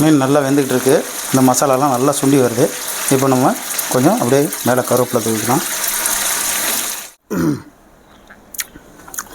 மீன் நல்லா வெந்துக்கிட்டு இருக்குது இந்த மசாலாலாம் நல்லா சுண்டி வருது. இப்போ நம்ம கொஞ்சம் அப்படியே மேலே கருவேப்பிலை தூக்கிக்கலாம்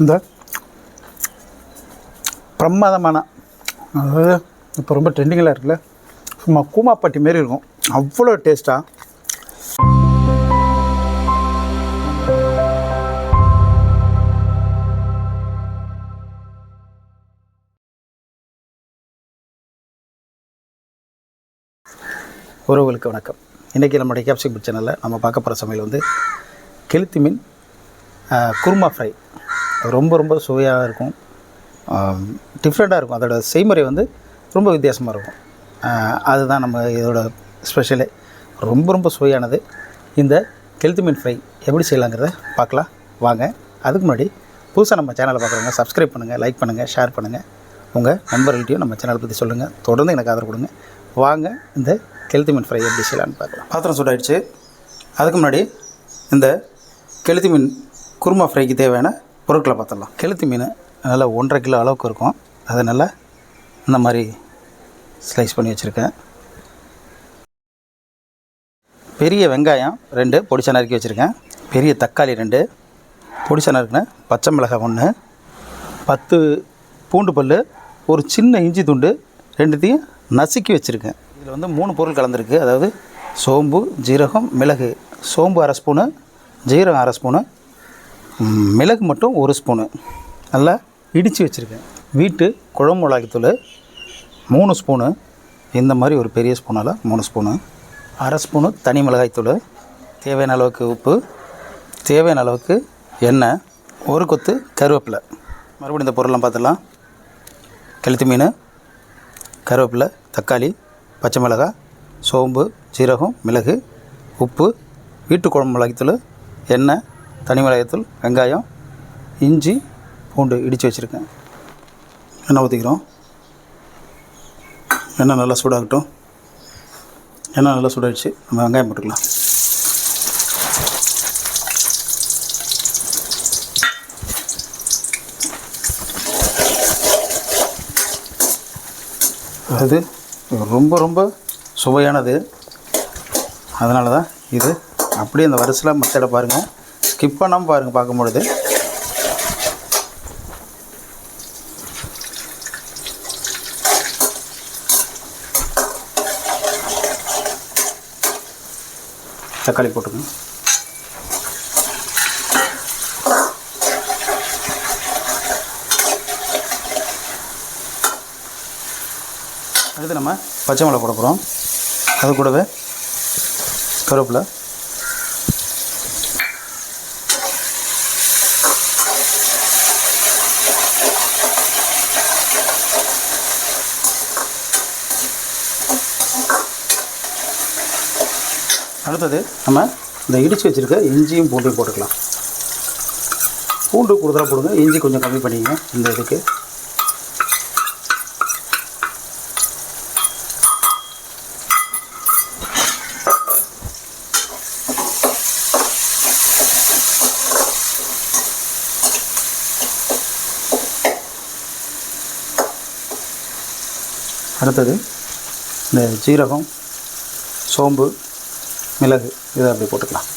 இந்த பிரமாதமான அதாவது இப்போ ரொம்ப ட்ரெண்டிங்கில் இருக்குல்ல சும்மா கூமாப்பட்டி மாரி இருக்கும். அவ்வளோ டேஸ்ட்டாக உறவுகளுக்கு வணக்கம். இன்றைக்கி நம்முடைய கேப்சிக் சேனலில் நம்ம பார்க்க போகிற சமையல் வந்து கெளுத்தி மீன் குருமா ஃப்ரை ரொம்ப ரொம்ப சுவையாக இருக்கும். டிஃப்ரெண்ட்டாக இருக்கும். அதோட செய்முறை வந்து ரொம்ப வித்தியாசமாக இருக்கும். அதுதான் நம்ம இதோட ஸ்பெஷலே ரொம்ப ரொம்ப சுவையானது. இந்த கெளுத்தி மீன் ஃப்ரை எப்படி செய்யலாங்கிறத பார்க்கலாம். வாங்க. அதுக்கு முன்னாடி புதுசாக நம்ம சேனலை பார்க்குறவங்க சப்ஸ்கிரைப் பண்ணுங்கள் லைக் பண்ணுங்கள் ஷேர் பண்ணுங்கள் உங்கள் நண்பர்கள்ட்டையும் நம்ம சேனலை பற்றி சொல்லுங்கள் தொடர்ந்து எனக்கு ஆதரவு கொடுங்க. வாங்க. இந்த கெளுத்தி மீன் ஃப்ரை எப்படி செய்யலான்னு பார்க்கலாம். பாத்திரம் சூடாயிடுச்சு. அதுக்கு முன்னாடி இந்த கெளுத்தி மீன் குருமா ஃப்ரைக்கு தேவையான பொருட்களை பார்த்துடலாம். கெளுத்தி மீன் நல்லா ஒன்றரை கிலோ அளவுக்கு இருக்கும். அதை நல்லா இந்த மாதிரி ஸ்லைஸ் பண்ணி வச்சுருக்கேன். பெரிய வெங்காயம் ரெண்டு பொடிச்சா நறுக்கி வச்சுருக்கேன். பெரிய தக்காளி ரெண்டு பொடிச்சா நறுக்கின பச்சை மிளகாய் ஒன்று பத்து பூண்டு பல் ஒரு சின்ன இஞ்சி துண்டு ரெண்டுத்தையும் நசுக்கி வச்சுருக்கேன். இதில் வந்து மூணு பொருள் கலந்துருக்கு. அதாவது சோம்பு ஜீரகம் மிளகு. சோம்பு அரை ஸ்பூனு ஜீரகம் அரை ஸ்பூனு மிளகு மட்டும் ஒரு ஸ்பூனு. நல்லா இடித்து வச்சுருக்கேன். வீட்டு குழம்பு மிளகாய்த்தூள் மூணு ஸ்பூனு. இந்த மாதிரி ஒரு பெரிய ஸ்பூனால் மூணு ஸ்பூனு. அரை ஸ்பூனு தனி மிளகாய்த்தூள் தேவையான அளவுக்கு உப்பு. தேவையான அளவுக்கு எண்ணெய். ஒரு கொத்து கருவேப்பிலை. மறுபடியும் இந்த பொருள்லாம் பார்த்துடலாம். கெளுத்து மீன் கருவேப்பிலை தக்காளி பச்சை மிளகாய் சோம்பு சீரகம் மிளகு உப்பு வீட்டு குழம்பு மிளகாய்த்தூள் எண்ணெய் தனி மிளகாய்த்தூள் வெங்காயம் இஞ்சி பூண்டு இடித்து வச்சுருக்கேன். எண்ணெய் ஊற்றிக்கிறோம் எண்ணெய் நல்லா சூடாகட்டும். எண்ணெய் நல்லா சூடாகிடுச்சு நம்ம வெங்காயம் போட்டுக்கலாம். அது ரொம்ப ரொம்ப சுவையானது. அதனால தான் இது அப்படியே அந்த வரிசையில் மத்தடை பாருங்கள் ஸ்கிப் பண்ணாமல் பாருங்கள் பார்க்கும்பொழுது. தக்காளி போட்டுக்கணும் அடுத்து நம்ம பச்சை மிளகா போட போகிறோம் அது கூடவே கருவேப்பிலை. அடுத்தது நம்ம இந்த இடித்து வச்சுருக்க இஞ்சியும் பூண்டையும் போட்டுக்கலாம். பூண்டு கூடுதலாக போடுங்க. இஞ்சி கொஞ்சம் கம்மி பண்ணிக்கங்க இந்த இதுக்கு. அடுத்தது இந்த ஜீரகம் சோம்பு மிளகு இதை அப்படி போட்டுக்கலாம்.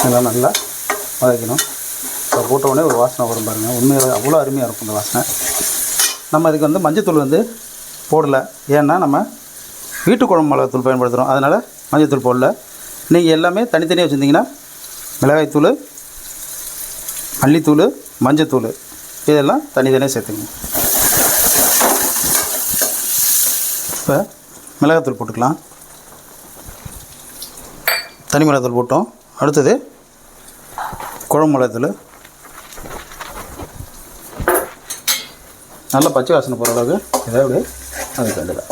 இதெல்லாம் நல்லா வதக்கணும். இப்போ போட்ட உடனே ஒரு வாசனை வரும் பாருங்கள் உண்மையாக அவ்வளோ அருமையாக இருக்கும் இந்த வாசனை. நம்ம இதுக்கு வந்து மஞ்சத்தூள் வந்து போடலை. ஏன்னா நம்ம வீட்டு குழம்பு மிளகாத்தூள் பயன்படுத்துகிறோம் அதனால் மஞ்சத்தூள் போடல. நீங்கள் எல்லாமே தனித்தனியாக வச்சுருந்தீங்கன்னா மிளகாய்த்தூள் மல்லித்தூள் மஞ்சத்தூள் இதெல்லாம் தனித்தனியாக சேர்த்துங்க இப்போ மிளகாத்தூள் போட்டுக்கலாம். தனி மிளகாத்தூள் போட்டோம். அடுத்தது குழம்பு மிளகாத்தூள். நல்லா பச்சை வாசனை போகிற அளவுக்கு ஏதாவது அது கண்டுதான்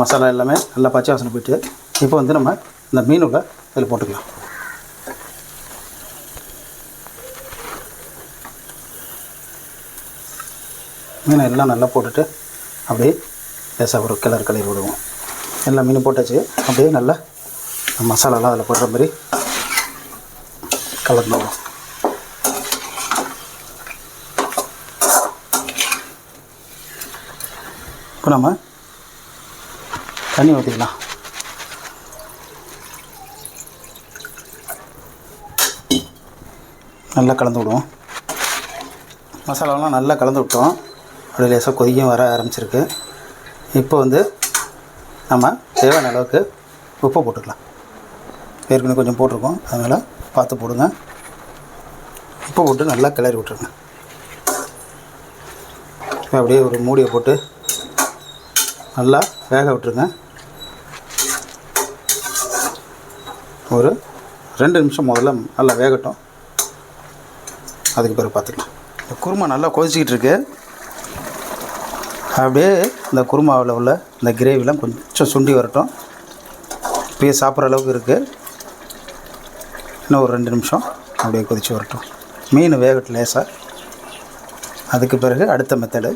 மசாலா எல்லாமே நல்லா பச்சை வாசனை போயிட்டு இப்போ வந்து நம்ம இந்த மீனுள்ள அதில் போட்டுக்கலாம். மீனை எல்லாம் நல்லா போட்டுட்டு அப்படியே லேசாக ஒரு கிளறு கிளறி விடுவோம். எல்லா மீன் போட்டாச்சு. அப்படியே நல்லா மசாலாலாம் அதில் போடுற மாதிரி கலந்துடும் இப்போ நம்ம தண்ணி ஊற்றிக்கலாம். நல்லா கலந்து விடுவோம். மசாலாலாம் நல்லா கலந்து விட்டோம். அப்படியே லேசாக கொதிக்கும் வர ஆரம்பிச்சிருக்கு. இப்போ வந்து நம்ம தேவையான அளவுக்கு உப்பு போட்டுக்கலாம். ஏற்கனவே கொஞ்சம் போட்டிருக்கோம். அதனால் பார்த்து போடுங்க. உப்பு போட்டு நல்லா கிளறி விட்ருங்க அப்படியே ஒரு மூடியை போட்டு நல்லா வேக விட்டுருங்க. ஒரு ரெண்டு நிமிஷம் முதல்ல நல்லா வேகட்டும். அதுக்கு பிறகு பார்த்துக்கலாம். இந்த குருமா நல்லா கொதிச்சிக்கிட்டு இருக்கு. அப்படியே இந்த குருமாவில் உள்ள இந்த கிரேவிலாம் கொஞ்சம் சுண்டி வரட்டும். இப்பயே சாப்பிட்ற அளவுக்கு இருக்குது இன்னும் ஒரு ரெண்டு நிமிஷம் அப்படியே கொதிச்சு வரட்டும். மீன் வேகட்டும் லேசாக அதுக்கு பிறகு அடுத்த மெத்தடு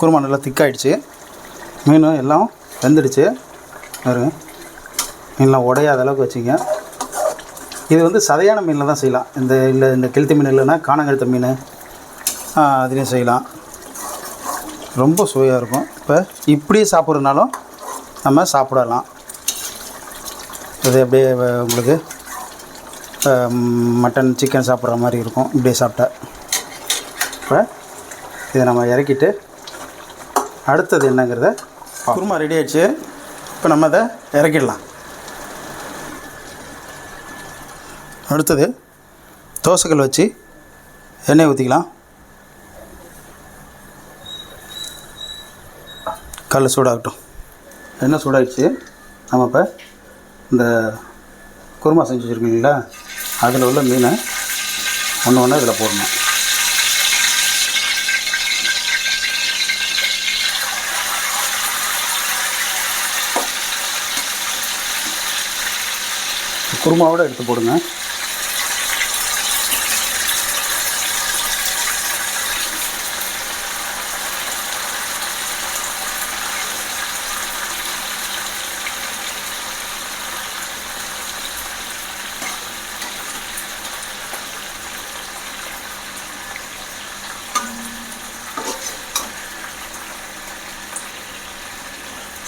குருமா நல்லா திக்காயிடுச்சு மீன் எல்லாம் வெந்துடுச்சு. பாருங்க. மீன்லாம் உடையாத அளவுக்கு வச்சுங்க இது வந்து சதையான மீனில் தான் செய்யலாம். இந்த இல்லை இந்த கெளுத்தி மீன் இல்லைன்னா காணங்கெழுத்த மீன் அதுலேயும் செய்யலாம். ரொம்ப சுவையாக இருக்கும். இப்போ இப்படியே சாப்பிட்றதுனாலும் நம்ம சாப்பிடலாம். இது அப்படியே உங்களுக்கு இப்போ மட்டன் சிக்கன் சாப்பிட்ற மாதிரி இருக்கும். இப்படியே சாப்பிட்டா. இப்போ இதை நம்ம இறக்கிட்டு அடுத்தது என்னங்கிறத குருமா ரெடி ஆயிடுச்சு. இப்போ நம்ம அதை இறக்கிடலாம். அடுத்தது தோசைக்கல் வச்சு எண்ணெய் ஊற்றிக்கலாம் கல் சூடாகட்டும். எண்ணெய் சூடாகிடுச்சு நம்ம இப்போ இந்த குருமா செஞ்சு வச்சுருக்கீங்களா அதில் உள்ள மீனை ஒன்று ஒன்று இதில் போடணும். குருமாவோட எடுத்து போடுங்க.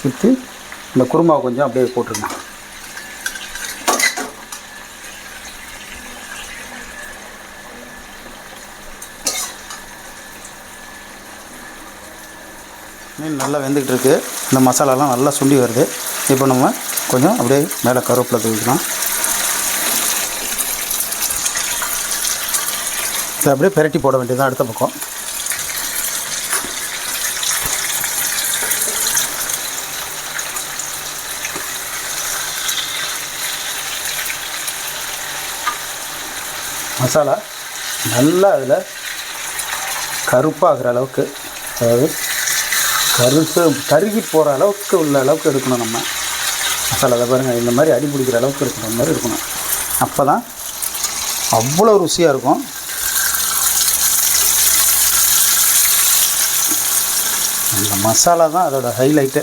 சுற்றி இந்த குருமாவை கொஞ்சம் அப்படியே போட்டுருங்க. மீன் நல்லா வெந்துக்கிட்டு இருக்குது இந்த மசாலாலாம் நல்லா சுண்டி வருது. இப்போ நம்ம கொஞ்சம் அப்படியே மேலே கருவேப்பிலை தூக்கிக்கலாம் இதை அப்படியே பெரட்டி போட வேண்டியதான் அடுத்த பக்கம். மசாலா நல்லா அதில் கருப்பாகிற அளவுக்கு அதாவது கருத்து கருகி போகிற அளவுக்கு உள்ள அளவுக்கு இருக்கணும் நம்ம. மசாலா பாருங்கள் இந்த மாதிரி அடி பிடிக்கிற அளவுக்கு இருக்கிற மாதிரி இருக்கணும் அப்போ தான் அவ்வளோ ருசியாக இருக்கும். அந்த மசாலா தான் அதோடய ஹைலைட்டு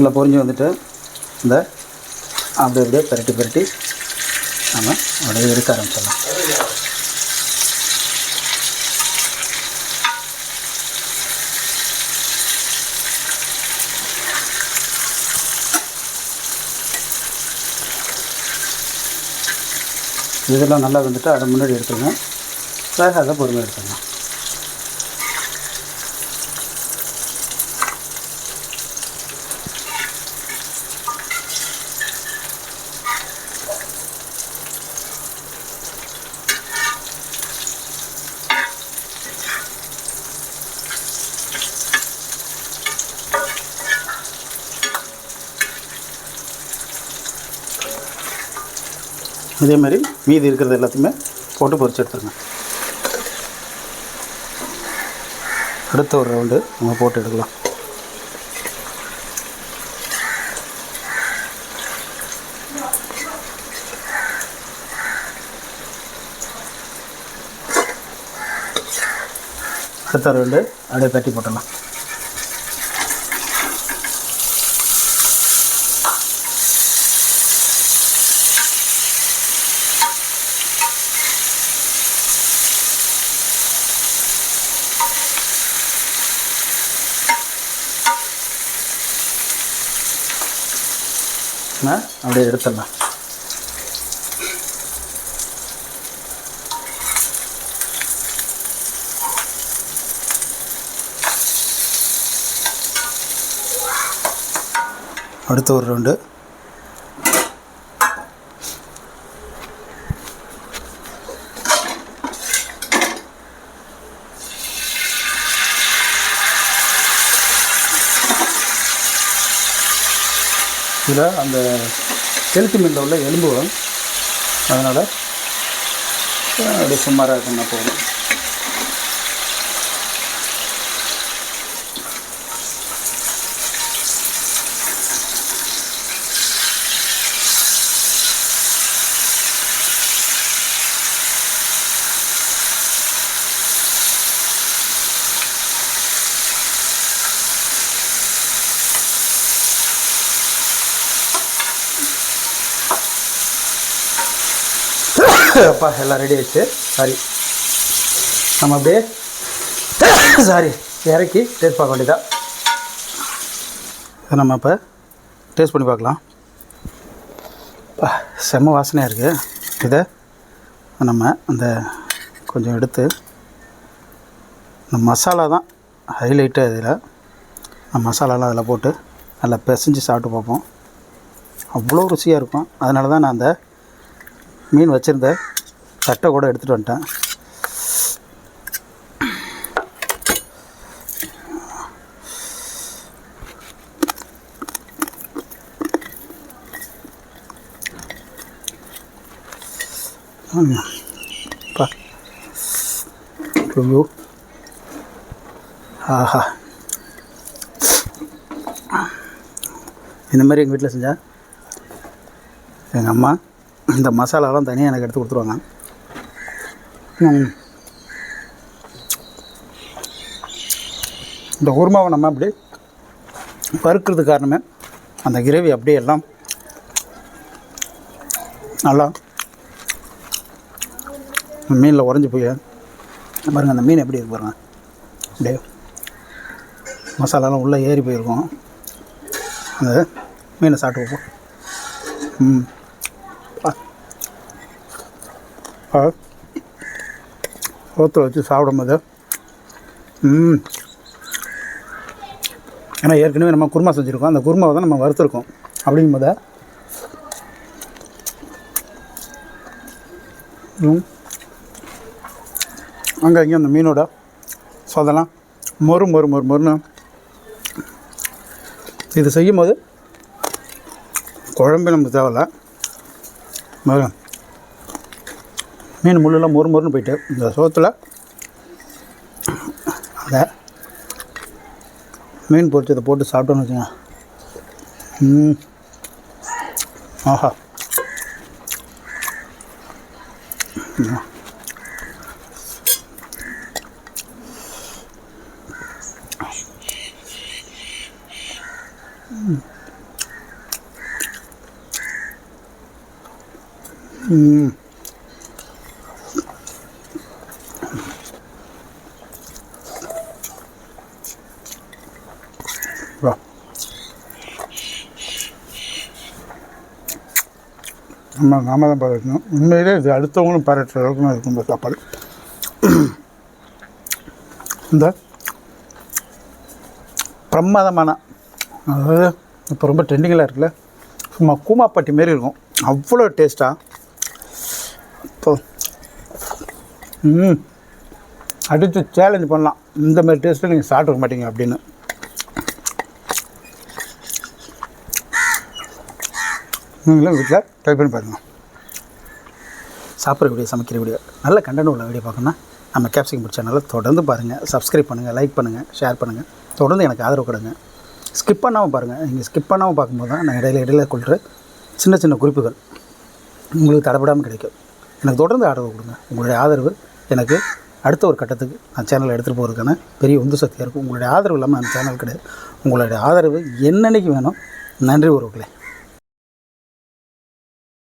நல்லா பொறிஞ்சு வந்துட்டு இந்த அப்படி அப்படியே பிரட்டி பிரட்டி நம்ம உடைய எடுக்க ஆரம்பிச்சிடலாம். இதெல்லாம் நல்லா வந்துட்டு அதை முன்னாடி எடுத்துங்க வேகாத பொறுமை எடுத்துங்க இதே மாதிரி மீதி இருக்கிறது எல்லாத்தையுமே போட்டு பொறிச்சு எடுத்துருங்க. அடுத்த ஒரு ரவுண்டு நம்ம போட்டு எடுக்கலாம். அடுத்த ரவுண்டு அப்படியே தட்டி போட்டலாம் நான் அப்படியே எடுத்துடலாம். அடுத்து ஒரு ரெண்டு இதில் அந்த கெளுத்தி மீனில் உள்ள எலும்பு வரும் அதனால் அப்படியே சுமாராக இருக்குன்னா போதும். அப்பா எல்லாம் ரெடி ஆயிடுச்சு. சாரி நம்ம அப்படியே சாரி இறக்கி டேஸ்ட் பார்க்க வேண்டியதா இதை நம்ம இப்போ டேஸ்ட் பண்ணி பார்க்கலாம். செம்ம வாசனையாக இருக்குது இதை நம்ம அந்த கொஞ்சம் எடுத்து இந்த மசாலா தான் ஹைலைட்டு இதில். அந்த மசாலாலாம் அதில் போட்டு நல்லா பிசைஞ்சு சாப்பிட்டு பார்ப்போம். அவ்வளோ ருசியாக இருக்கும். அதனால தான் நான் அந்த மீன் வச்சுருந்த தட்டை கூட எடுத்துகிட்டு வந்துட்டேன். பா. ஐயோ. ஆஹா. இந்த மாதிரி எங்கள் வீட்டில் செஞ்சா? எங்கள் அம்மா? இந்த மசாலாலாம் தனியாக எனக்கு எடுத்து கொடுத்துருவாங்க. இந்த குருமாவை நம்ம அப்படி பருக்கிறது காரணமே அந்த கிரேவி அப்படியே எல்லாம் நல்லா மீனில் உறைஞ்சி போய் பாருங்கள் அந்த மீன் எப்படி இருக்கு பாருங்க. அப்படியே மசாலாலாம் உள்ளே ஏறி போயிருக்கும். அந்த மீனை சாப்பிட்டு வைப்போம் ம். சோத்தில் வச்சு சாப்பிடும்போது ம் ஏன்னா ஏற்கனவே நம்ம குருமா செஞ்சுருக்கோம். அந்த குருமாவை தான் நம்ம வறுத்துருக்கோம். அப்படிங்கும்போது ம். அங்கே இங்கே அந்த மீனோட சொதெல்லாம் மொறு மொறு மொறு மொறுன்னு. இது செய்யும்போது குழம்பு நமக்கு தேவையில்ல. மீன் முள்ளெல்லாம் மொறு மொறுன்னு போயிட்டு இந்த சோத்தில் அதை மீன் பொரிச்சதை போட்டு சாப்பிட்டோன்னு வச்சுங்க. ம். ஆஹா. ம். நம்ம நாம தான் பாராட்டணும் உண்மையிலே இது அடுத்தவங்களும் பரட்டுற அளவுக்கு இருக்கும் இந்த சாப்பாடு. இந்த பிரமாதமான அதாவது இப்போ ரொம்ப ட்ரெண்டிங்கில் இருக்குல்ல சும்மா கூமாப்பட்டி மாரி இருக்கும். அவ்வளோ டேஸ்ட்டாக இப்போ ம் அடித்து சேலஞ்ச் பண்ணலாம். இந்த மாதிரி டேஸ்ட்டில் நீங்கள் சாப்பிட்ருக்க மாட்டீங்க அப்படின்னு. நீங்களும் வீட்டில் ட்ரை பண்ணி பாருங்கள் சாப்பிட்ற வீடியோ சமைக்கிற வீடியோ நல்ல கண்டென்ட் உள்ள வீடியோ பார்க்கணும்னா நம்ம கேப்சிகம் சேனலை தொடர்ந்து பாருங்கள் சப்ஸ்கிரைப் பண்ணுங்கள் லைக் பண்ணுங்கள் ஷேர் பண்ணுங்கள் தொடர்ந்து எனக்கு ஆதரவு கொடுங்க. ஸ்கிப் பண்ணாமல் பாருங்கள் நீங்கள் ஸ்கிப் பண்ணாமல் பார்க்கும்போது தான் நான் இடையில இடையில கொள்கிற சின்ன சின்ன குறிப்புகள் உங்களுக்கு தடப்படாமல் கிடைக்கும். எனக்கு தொடர்ந்து ஆதரவு கொடுங்க. உங்களுடைய ஆதரவு எனக்கு அடுத்த ஒரு கட்டத்துக்கு நான் சேனலை எடுத்துகிட்டு போகிறதுக்கான பெரிய உந்து சக்தியாக இருக்கும். உங்களுடைய ஆதரவு இல்லாமல் அந்த சேனல் கிடையாது. உங்களுடைய ஆதரவு என்னன்னைக்கு வேணும்? நன்றி உறவுகளே.